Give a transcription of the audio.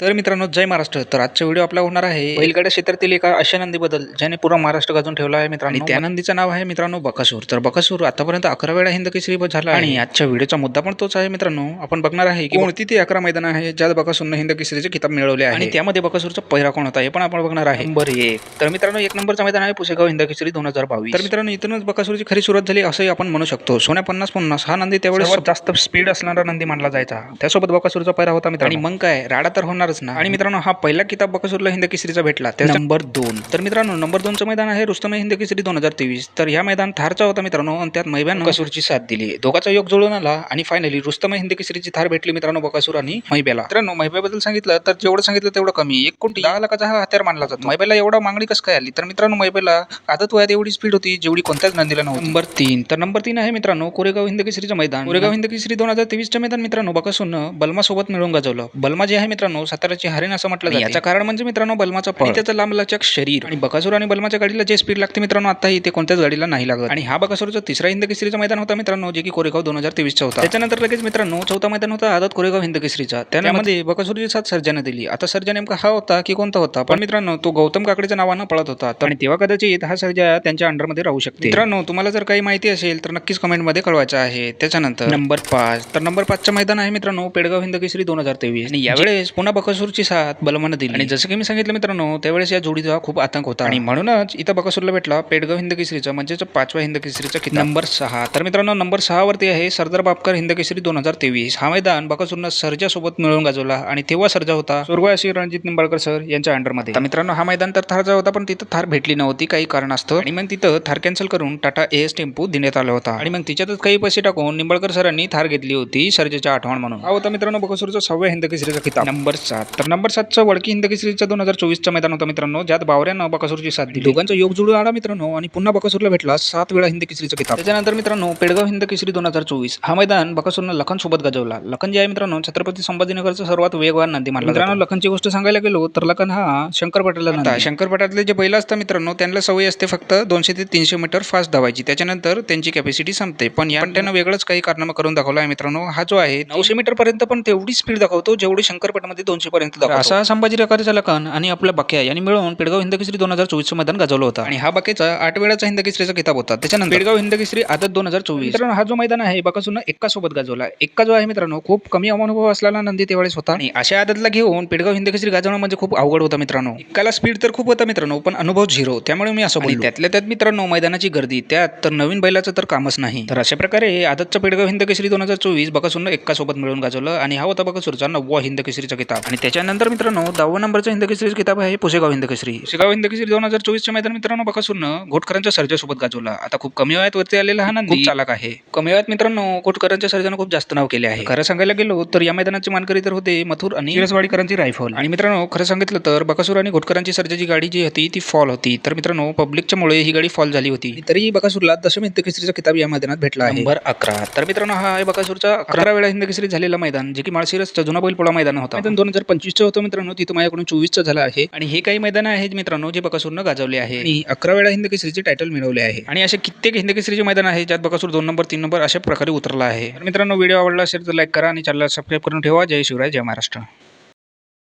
तर मित्रांनो जय महाराष्ट्र. तर आजचा व्हिडिओ आपला होणार आहे बैलगाड्या क्षेत्रातील एका अशा नंदीबद्दल ज्याने पूर्ण महाराष्ट्र गाजून ठेवला आहे मित्रांनो. त्या नंदीचं नाव आहे मित्रांनो बकासूर. तर बकासूर आतापर्यंत अकरा वेळा हिंद केसरी झाला. आणि आजच्या व्हिडिओचा मुद्दा पण तोच आहे मित्रांनो. आपण बघणार आहे की कोणती ती अकरा मैदान आहे ज्यात बकासूरनं हिंद केसरीचे किताब मिळवले आहे आणि त्यामध्ये बकासूरचा पहिरा कोण होता हे पण आपण बघणार आहे. नंबर एक. तर मित्रांनो एक नंबरचा मैदान आहे पुसेगाव हिंद केसरी दोन हजार बावीस. तर मित्रांनो इथूनच बकासूरची खरी सुरुवात झाली असंही आपण म्हणू शकतो. सोन्या पन्नास पन्नास हा नंदी त्यावेळेस जास्त स्पीड असणारा नंदी मानला जायचा. त्यासोबत बकासूरचा पैरा होता मित्रांनो. आणि मग काय? राडा तर होणारच ना. आणि मित्रांनो हा पहिला किताब बकासूरला हिंद केसरीचा भेटला. त्याचा नंबर दोन. तर मित्रांनो नंबर दोनचं मैदान आहे रुस्तम हिंद केसरी दोन हजार तेवीस. तर ह्या मैदान थारचा होता मित्रांनो आणि त्यात मैब्यान बकासूरची साथ दिली. दोघाचा योग जुळून आला आणि फायनली रुस्तम हिंद केसरीची थार भेटली मित्रांनो बकासूर आणि मैब्याला मित्रांनो मैब्याबद्दल सांगितलं तर जेवढं सांगितलं तेवढं कमी. एक कोटी दहा लाखाचा हा हत्यार मानला जातो. मैब्याला एवढा मागणी कसं काय आली? तर मित्रांनो मैब्याला आदत वयात एवढी स्पीड होती जेवढी कोणत्याच नंदीला नव्हती. नंबर तीन. तर नंबर तीन आहे मित्रांनो कोरेगाव हिंद केसरीचं मैदान. कोरेगाव हिंद केसरी दोन हजार तेवीसचं मैदान मित्रांनो बकासूरनं बलमा सोबत मिळून गाजवलं. बलमा जे आहे मित्रांनो साताऱ्याची हरिण असं म्हटलं जातं. याचं कारण म्हणजे मित्रांनो बलमाचा पळ आणि त्याचं लांबलचक शरीर. आणि बकासूर आणि बलमाच्या गाडीला जे स्पीड लागते मित्रांनो आताही ते कोणत्याच गाडीला नाही लागत. आणि हा बकासूरचा तिसरा हिंद केसरीचा मैदान होता मित्रांनो जे की कोरेगाव दोन हजार तेवीसचा होता. त्याच्यानंतर लगेच मित्रांनो चौथा मैदान होता आदत कोरेगाव हिंद केसरीचा. त्यामध्ये बकासूरची साथ सर्जाने दिली. आता सर्जा नेमका हा होता की कोणता होता? पण मित्रांनो तो गौतम काकडेच्या नावानं पळत होता. आणि तेव्हा कदाचित हा सर्जा त्यांच्या अंडरमध्ये राहू शकते. मित्रांनो तुम्हाला जर काही माहिती असेल तर नक्कीच कमेंटमध्ये कळवायचं आहे. त्याच्यानंतर नंबर पाच. तर नंबर पाचचं मैदान आहे मित्रांनो पेडगाव हिंद केसरी दोन हजार तेवीस. आणि यावेळेस पुन्हा बकासूरची साथ बलमानं दिली. आणि जसं की मी सांगितलं मित्रांनो त्यावेळेस या जोडीचा खूप आतंक होता. आणि म्हणूनच इथं बकासूरला भेटला पेडगाव हिंद केसरीचा म्हणजेच पाचव्या हिंद केसरीचा किताब नंबर सहा. तर मित्रांनो नंबर सहा वरती आहे सरदार बापकर हिंद केसरी दोन हजार तेवीस. हा मैदान बकासूरनं सरजा सोबत मिळवून गाजवला आणि तेव्हा सरजा होता स्वर्गवासी रणजित निंबाळकर सर यांच्या अंडरमध्ये. तर मित्रांनो हा मैदान तर थारचा होता पण तिथं थार भेटली नव्हती काही कारणास्तव. आणि मग तिथं थार कॅन्सल करून टाटा एस टेम्पो देण्यात आला होता. आणि मग तिच्यातच काही पैसे टाकून निंबाळकर सरांनी थार घेतली होती सर्जेच्या आठवण म्हणून. हा होता मित्रांनो बकासूरचा सहाव्या हिंद केसरीचा किताब नंबर सात. तर नंबर सातचं वडकी हिंद केसरीचा दोन हजार चोवीसचं मैदान होतं मित्रांनो ज्यात बावऱ्यानं बकासूरची साथ दिली. दोघांचा योग जुळून आला मित्रांनो आणि पुन्हा बकासूरला भेटला सात वेळा हिंद केसरीचा किताब त्याच्यानंतर मित्रांनो पेडगाव हिंद केसरी दोन हजार चोवीस. हा मैदान बकासूरनं लखन सोबत गाजवला. लखन जे आहे मित्रांनो छत्रपती संभाजीनगरचा सर्वात वेगवान नंदी मानला मित्रांनो लखनची गोष्ट सांगायला गेलो तर लखन हा शंकर पटाला नंदी. शंकर पटातले जे बैल असतात मित्रांनो त्यांना सवय असते फक्त दोनशे ते तीनशे मीटर फास्ट धावायची. त्याच्यानंतर त्यांची कॅपॅसिटी संपते. पण या त्यानं वेगळंच काही कारनामा करून दाखवला आहे मित्रांनो. हा जो आहे नऊशे मीटर पर्यंत पण तेवढी स्पीड दाखवतो जेवढी शंकरपटामध्ये दोनशे पर्यंत दाखवतो. असा संभाजी रकारीचा लखन आणि आपल्या बक्या यांनी मिळून पेडगाव हिंद केसरी दोन हजार चोवीसचं मैदान गाजवलं होतं. आणि हा बकेचा आठ वेळाचा हिंद केसरीचा किताब होता. त्याच्यानंतर पेडगाव हिंद केसरी आदत दोन हजार चोवीस. मित्रांनो हा जो मैदान आहे बकासून एका सोबत गाजवला. एक्का जो आहे मित्रांनो खूप कमी अनुभव असलेला नंदी त्यावेळेस होता. आणि अशा आदतला घेऊन पेडगाव हिंद केसरी गाजवणं म्हणजे खूप अवघड होता मित्रांनो. एकाला स्पीड तर खूप होता मित्रांनो पण अनुभव झिरो. त्यामुळे मी असं बोललो. त्यातल्या त्यात मित्रांनो मैदानाची गर्दी. त्यात तर नवीन बैलाचं तर कामच नाही. तर अशा प्रकारे आदतचा पेडगाव हिंद केसरी दोन हजार चोवीस बकासून एक्का सोबत मिळून गाजवलं. आणि हा होता बकासूरचा नववा हिंद केसरीचा किताब आणि त्याच्यानंतर मित्रांनो दहावा नंबरचा हिंद केसरीचा किताब आहे पुसेगाव हिंद केसरी पुसेगाव हिंद केसरी दोन हजार चोवीसच्या मैदान मित्रांनो बकासूरनं घोटकरांच्या सर्जासोबत गाजवला. आता खूप कमी वयात वरती आलेला हा नंदी चालक आहे. कमी वयात मित्रांनो घोटकरांच्या सर्जानं खूप जास्त नाव केले आहे. खरं सांगायला गेलो तर या मैदानाचे मानकरी तर होते मथुर आणि शिरसवाडीकरांची रायफल. आणि मित्रांनो खरं सांगितलं तर बकासूर आणि घोटकरांची सर्जाची गाडी जी होती ती फॉल होती. तर मित्रांनो पब्लिकच्या मुळे ही गाडी फॉल झाली होती. तरी बकासूरला दशम हिंद केसरीचा किताब या मैदानात भेटला आहे. नंबर अकरा. तर मित्रांनो हा आहे बकासूरचा अकरा वेळा हिंद केसरी झालेला मैदान जे की माळशिरसचा जुना बैलपोळा मैदान होता. दोन हजार पंचवीसचं होतं मित्रांनो तिथं माझ्याकडून चोवीसचं झालं आहे. आणि हे काही मैदान आहेत मित्रांनो जे बकासूरनं गाजवले आहे आणि अकरा वेळा हिंद केसरीचे टायटल मिळवले आहे. आणि असे कित्येक हिंद केसरीचे मैदान आहे ज्यात बकासूर दोन नंबर तीन नंबर अशा प्रकारे उतरला आहे. तर मित्रांनो व्हिडिओ आवडला असेल तर लाईक करा आणि चॅनलला सबस्क्राईब करून ठेवा. जय शिवराय जय महाराष्ट्र.